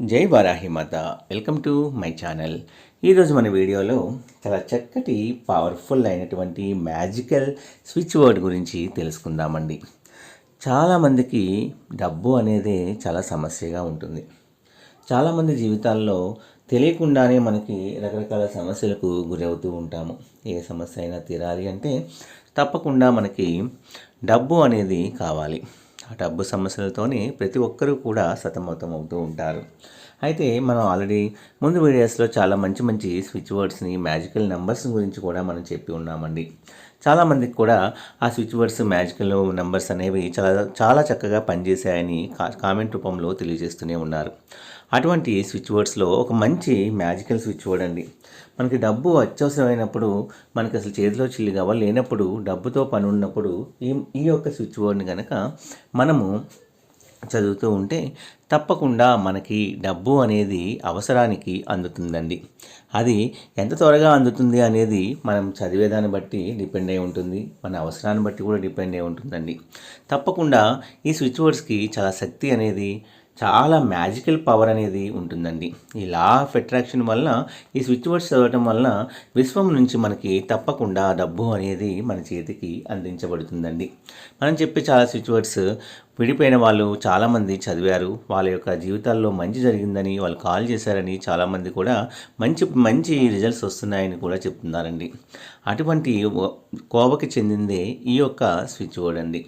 జై Varahi Mata. Welcome to my channel. ఈరోజు మన వీడియోలో చాలా చక్కటి పవర్ఫుల్ అయినటువంటి మ్యాజికల్ స్విచ్ వర్డ్ గురించి తెలుసుకుందామండి. చాలామందికి డబ్బు అనేది చాలా సమస్యగా ఉంటుంది. చాలామంది జీవితాల్లో తెలియకుండానే మనకి రకరకాల సమస్యలకు గురవుతూ ఉంటాము. ఏ సమస్య అయినా తీరాలి అంటే తప్పకుండా మనకి డబ్బు అనేది కావాలి. ఆ డబ్బు సమస్యలతోనే ప్రతి ఒక్కరూ కూడా సతమతం అవుతూ ఉంటారు. అయితే మనం ఆల్రెడీ ముందు వీడియోస్లో చాలా మంచి మంచి స్విచ్ వర్డ్స్ని మ్యాజికల్ నెంబర్స్ గురించి కూడా మనం చెప్పి ఉన్నామండి. చాలామందికి కూడా ఆ స్విచ్ వర్డ్స్ మ్యాజికల్ నెంబర్స్ అనేవి చాలా చాలా చక్కగా పనిచేశాయని కా- కామెంట్ రూపంలో తెలియజేస్తూనే ఉన్నారు. అటువంటి స్విచ్ వర్డ్స్లో ఒక మంచి మ్యాజికల్ స్విచ్ వర్డ్ అండి. మనకి డబ్బు అత్యవసరమైనప్పుడు మనకి అసలు చేతిలో చిల్లి కావాలి లేనప్పుడు డబ్బుతో పని ఉన్నప్పుడు ఈ ఈ యొక్క స్విచ్ బోర్డ్ని కనుక మనము చదువుతూ ఉంటే తప్పకుండా మనకి డబ్బు అనేది అవసరానికి అందుతుందండి. అది ఎంత త్వరగా అందుతుంది అనేది మనం చదివేదాన్ని బట్టి డిపెండ్ అయి ఉంటుంది. మన అవసరాన్ని బట్టి కూడా డిపెండ్ అయి ఉంటుందండి. తప్పకుండా ఈ స్విచ్ బోర్డ్స్కి చాలా శక్తి అనేది చాలా మ్యాజికల్ పవర్ అనేది ఉంటుందండి. ఈ లా ఆఫ్ అట్రాక్షన్ వలన ఈ స్విచ్ వర్డ్స్ చదవటం వలన విశ్వం నుంచి మనకి తప్పకుండా డబ్బు అనేది మన చేతికి అందించబడుతుందండి. మనం చెప్పే చాలా స్విచ్ వర్డ్స్ విడిపోయిన వాళ్ళు చాలామంది చదివారు. వాళ్ళ యొక్క జీవితాల్లో మంచి జరిగిందని వాళ్ళు కాల్ చేశారని చాలామంది కూడా మంచి మంచి రిజల్ట్స్ వస్తున్నాయని కూడా చెప్తున్నారండి. అటువంటి కోవకి చెందిందే ఈ యొక్క స్విచ్ వర్డ్ అండి.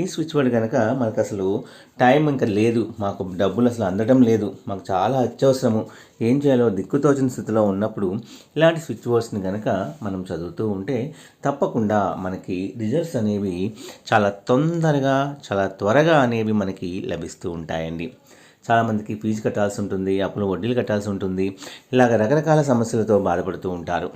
ఈ స్విచ్ బోర్డు కనుక మనకు అసలు టైం ఇంకా లేదు. మాకు డబ్బులు అసలు అందడం లేదు. మాకు చాలా అత్యవసరము. ఏం చేయాలో దిక్కుతోచిన స్థితిలో ఉన్నప్పుడు ఇలాంటి స్విచ్ బోర్డ్స్ని కనుక మనం చదువుతూ ఉంటే తప్పకుండా మనకి రిజల్ట్స్ అనేవి చాలా తొందరగా చాలా త్వరగా అనేవి మనకి లభిస్తూ ఉంటాయండి. చాలామందికి ఫీజు కట్టాల్సి ఉంటుంది అప్పులు వడ్డీలు కట్టాల్సి ఉంటుంది. ఇలాగ రకరకాల సమస్యలతో బాధపడుతూ ఉంటారు.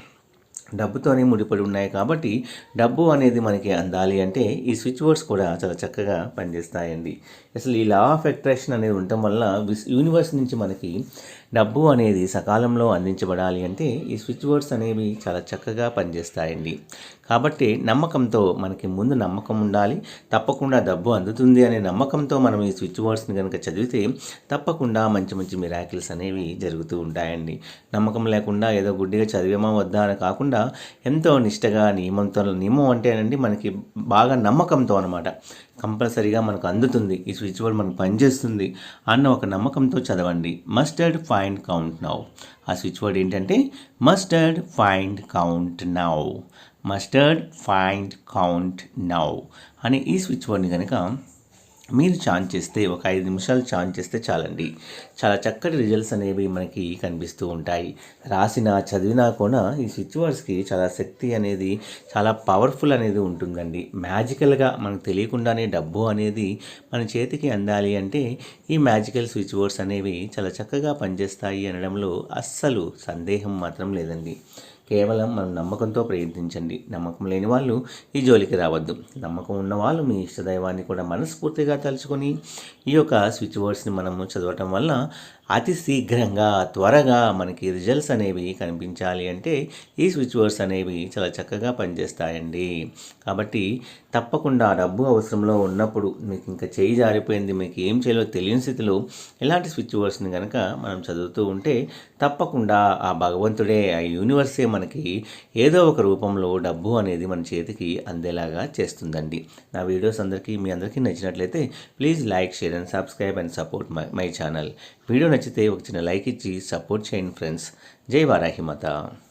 డబ్బుతోనే ముడిపడి ఉన్నాయి కాబట్టి డబ్బు అనేది మనకి అందాలి అంటే ఈ స్విచ్ బోర్డ్స్ కూడా చాలా చక్కగా పనిచేస్తాయండి. అసలు ఈ లా ఆఫ్ అట్రాక్షన్ అనేది ఉండటం వల్ల విస్- యూనివర్స్ నుంచి మనకి డబ్బు అనేది సకాలంలో అందించబడాలి అంటే ఈ స్విచ్ బోర్డ్స్ అనేవి చాలా చక్కగా పనిచేస్తాయండి. కాబట్టి నమ్మకంతో మనకి ముందు నమ్మకం ఉండాలి. తప్పకుండా డబ్బు అందుతుంది అనే నమ్మకంతో మనం ఈ స్విచ్ బోర్డ్స్ని కనుక చదివితే తప్పకుండా మంచి మంచి మిరాకిల్స్ అనేవి జరుగుతూ ఉంటాయండి. నమ్మకం లేకుండా ఏదో గుడ్డిగా చదివేమా వద్దా అని కాకుండా ఎంతో నిష్టగా నియమంతో నియమం అంటేనండి మనకి బాగా నమ్మకంతో అనమాట కంపల్సరీగా మనకు అందుతుంది. ఈ స్విచ్ బోర్డ్ మనకు పనిచేస్తుంది అన్న ఒక నమ్మకంతో చదవండి. మస్టర్డ్ ఫైండ్ కౌంట్ నౌ ఆ స్విచ్ బోర్డ్ ఏంటంటే mustard find count now mustard find count now అని ఈ స్విచ్ బోర్డ్ని కనుక మీరు ఛాన్ చేస్తే ఒక ఐదు నిమిషాలు ఛాన్ చేస్తే చాలండి. చాలా చక్కటి రిజల్ట్స్ అనేవి మనకి కనిపిస్తూ ఉంటాయి. రాసిన చదివినా కూడా ఈ స్విచ్ బోర్డ్స్కి చాలా శక్తి అనేది చాలా పవర్ఫుల్ అనేది ఉంటుందండి. మ్యాజికల్గా మనకు తెలియకుండానే డబ్బు అనేది మన చేతికి అందాలి అంటే ఈ మ్యాజికల్ స్విచ్ వర్డ్స్ అనేవి చాలా చక్కగా పనిచేస్తాయి అనడంలో అస్సలు సందేహం మాత్రం లేదండి. కేవలం మనం నమ్మకంతో ప్రయత్నించండి. నమ్మకం లేని వాళ్ళు ఈ జోలికి రావద్దు. నమ్మకం ఉన్నవాళ్ళు మీ ఇష్టదైవాన్ని కూడా మనస్ఫూర్తిగా తలుచుకొని ఈ యొక్క స్విచ్ బోర్డ్స్ని మనము చదవటం వల్ల అతి శీఘ్రంగా త్వరగా మనకి రిజల్ట్స్ అనేవి కనిపించాలి అంటే ఈ స్విచ్ బోర్డ్స్ అనేవి చాలా చక్కగా పనిచేస్తాయండి. కాబట్టి తప్పకుండా డబ్బు అవసరంలో ఉన్నప్పుడు మీకు ఇంకా చేయి జారిపోయింది మీకు ఏం చేయాలో తెలియని స్థితిలో ఇలాంటి స్విచ్ బోర్డ్స్ని కనుక మనం చదువుతూ ఉంటే తప్పకుండా ఆ భగవంతుడే ఆ యూనివర్సే మనకి ఏదో ఒక రూపంలో డబ్బు అనేది మన చేతికి అందేలాగా చేస్తుందండి. నా వీడియోస్ అందరికీ మీ అందరికీ నచ్చినట్లయితే please like share and subscribe and support my my channel. Video నచ్చితే ఒక చిన్న లైక్ ఇచ్చి సపోర్ట్ చేయండి ఫ్రెండ్స్. జై వారాహి మాత.